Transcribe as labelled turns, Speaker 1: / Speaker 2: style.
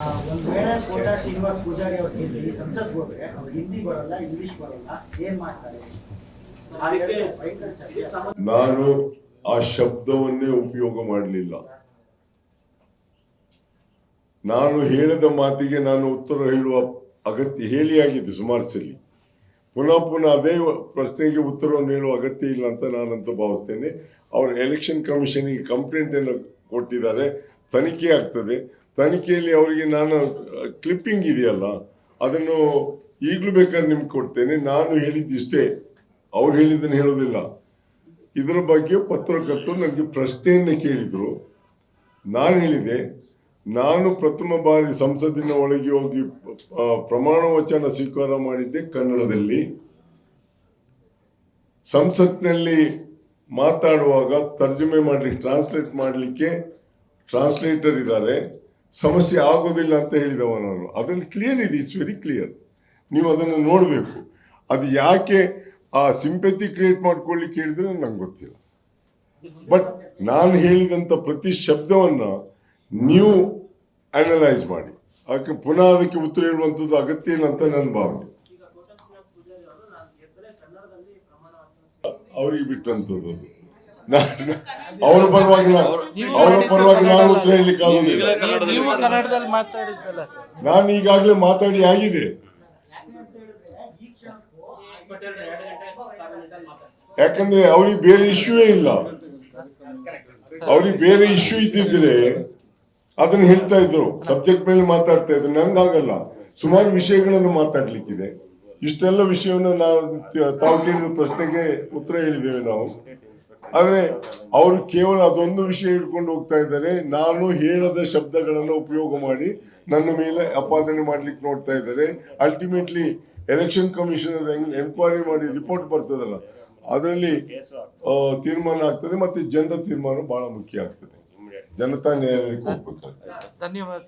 Speaker 1: ಒಂದ್ ವೇಳೆ ಕೋಟಾ ಶ್ರೀನಿವಾಸ್ ಪೂಜಾರಿ ಅವರು ಗೆಲ್ಲಿ ಸಂಸತ್ ಹೋದ್ರೆ ಅವ್ರು ಹಿಂದಿ ಬರಲ್ಲ ಇಂಗ್ಲಿಷ್ ಬರಲ್ಲ ಏನ್ ಮಾಡ್ತಾರೆ? ಆಗಿದೆ.
Speaker 2: ನಾನು ಆ ಶಬ್ದವನ್ನೇ ಉಪಯೋಗ ಮಾಡಲಿಲ್ಲ. ನಾನು ಹೇಳಿದ ಮಾತಿಗೆ ನಾನು ಉತ್ತರ ಹೇಳುವ ಅಗತ್ಯ ಹೇಳಿಯಾಗಿದೆ ಸುಮಾರು ಸಲ ಪುನಃ ಪುನಃ ಅದೇ ಪ್ರಶ್ನೆಗೆ ಉತ್ತರವನ್ನು ಹೇಳುವ ಅಗತ್ಯ ಇಲ್ಲ ಅಂತ ನಾನಂತೂ ಭಾವಿಸ್ತೇನೆ. ಅವರು ಎಲೆಕ್ಷನ್ ಕಮಿಷನ್ಗೆ ಕಂಪ್ಲೇಂಟ್ ಅನ್ನು ಕೊಟ್ಟಿದ್ದಾರೆ. ತನಿಖೆ ಆಗ್ತದೆ. ತನಿಖೆಯಲ್ಲಿ ಅವರಿಗೆ ನಾನು ಕ್ಲಿಪ್ಪಿಂಗ್ ಇದೆಯಲ್ಲ, ಅದನ್ನು ಈಗಲೂ ಬೇಕಾದ್ರೆ ನಿಮ್ಗೆ ಕೊಡ್ತೇನೆ. ನಾನು ಹೇಳಿದ್ದಿಷ್ಟೇ ಅವ್ರು ಹೇಳಿದ್ದನ್ನು ಹೇಳೋದಿಲ್ಲ. ಇದರ ಬಗ್ಗೆ ಪತ್ರಕರ್ತರು ನನಗೆ ಪ್ರಶ್ನೆಯನ್ನು ಕೇಳಿದರು. ನಾನು ಹೇಳಿದೆ, ನಾನು ಪ್ರಥಮ ಬಾರಿ ಸಂಸತ್ತಿನ ಒಳಗೆ ಹೋಗಿ ಪ್ರಮಾಣ ವಚನ ಸ್ವೀಕಾರ ಮಾಡಿದ್ದೆ ಕನ್ನಡದಲ್ಲಿ. ಸಂಸತ್ನಲ್ಲಿ ಮಾತಾಡುವಾಗ ತರ್ಜುಮೆ ಮಾಡಲಿಕ್ಕೆ ಟ್ರಾನ್ಸ್ಲೇಟ್ ಮಾಡಲಿಕ್ಕೆ ಟ್ರಾನ್ಸ್ಲೇಟರ್ ಇದ್ದಾರೆ. ಸಮಸ್ಯೆ ಆಗೋದಿಲ್ಲ ಅಂತ ಹೇಳಿದವ ನಾನು ಅದರಲ್ಲಿ ಕ್ಲಿಯರ್ ಇದೆ ಇಟ್ಸ್ ವೆರಿ ಕ್ಲಿಯರ್ ನೀವು ಅದನ್ನು ನೋಡಬೇಕು. ಅದು ಯಾಕೆ ಆ ಸಿಂಪತಿ ಕ್ರಿಯೇಟ್ ಮಾಡ್ಕೊಳ್ಳಿಕ್ಕೆ ಹೇಳಿದ್ರೆ ನಂಗೆ ಗೊತ್ತಿಲ್ಲ. ಬಟ್ ನಾನು ಹೇಳಿದಂಥ ಪ್ರತಿ ಶಬ್ದವನ್ನು ನೀವು ಅನಲೈಸ್ ಮಾಡಿ. ಅದಕ್ಕೆ ಪುನಃ ಅದಕ್ಕೆ ಉತ್ತರ ಹೇಳುವಂಥದ್ದು ಅಗತ್ಯ ಇಲ್ಲ ಅಂತ ನನ್ನ ಭಾವನೆ. ಅವರಿಗೆ ಬಿಟ್ಟಂಥದ್ದು ಅವರ ಪರವಾಗಿ ಅವ್ರ ಪರವಾಗಿ ನಾನು ಉತ್ತರ ಹೇಳಲಿಕ್ಕೆ ಆಗುದಿಲ್ಲ.
Speaker 3: ನೀವು- ನೀವು ಕನ್ನಡದಲ್ಲಿ ಮಾತಾಡಿದ್ದಲ್ಲ ಸರ್.
Speaker 2: ನಾನು ಈಗಾಗಲೇ ಮಾತಾಡಿ ಆಗಿದೆ. ಯಾಕಂದ್ರೆ ಅವ್ರಿಗೆ ಬೇರೆ ಇಶ್ಯೂವೇ ಇಲ್ಲ. ಅವ್ರಿಗೆ ಬೇರೆ ಇಶ್ಯೂ ಇದ್ದಿದ್ರೆ ಅದನ್ನ ಹೇಳ್ತಾ ಇದ್ರು. ಸಬ್ಜೆಕ್ಟ್ ಮೇಲೆ ಮಾತಾಡ್ತಾ ಇದ್ರು. ನಂಗಾಗಲ್ಲ ಸುಮಾರು ವಿಷಯಗಳನ್ನು ಮಾತಾಡ್ಲಿಕ್ಕಿದೆ. ಇಷ್ಟೆಲ್ಲ ವಿಷಯವನ್ನು ನಾವು ತಾವು ಕೇಳಿದ ಪ್ರಶ್ನೆಗೆ ಉತ್ತರ ಹೇಳಿದ್ದೇವೆ ನಾವು. ಆದ್ರೆ ಅವರು ಕೇವಲ ಅದೊಂದು ವಿಷಯ ಹಿಡ್ಕೊಂಡು ಹೋಗ್ತಾ ಇದ್ದಾರೆ. ನಾನು ಹೇಳದ ಶಬ್ದಗಳನ್ನು ಉಪಯೋಗ ಮಾಡಿ ನನ್ನ ಮೇಲೆ ಅಪಾದನೆ ಮಾಡ್ಲಿಕ್ಕೆ ನೋಡ್ತಾ ಇದ್ದಾರೆ. ಅಲ್ಟಿಮೇಟ್ಲಿ ಎಲೆಕ್ಷನ್ ಕಮಿಷನರ್ ಎನ್ಕ್ವೈರಿ ಮಾಡಿ ರಿಪೋರ್ಟ್ ಬರ್ತದಲ್ಲ, ಅದರಲ್ಲಿ ತೀರ್ಮಾನ ಆಗ್ತದೆ ಮತ್ತೆ ಜನರ ತೀರ್ಮಾನ ಬಹಳ ಮುಖ್ಯ ಆಗ್ತದೆ. ಜನತಾ ನ್ಯಾಯಾಲಯಕ್ಕೆ ಹೋಗ್ಬೇಕಾಗ್ತದೆ.
Speaker 3: ಧನ್ಯವಾದ.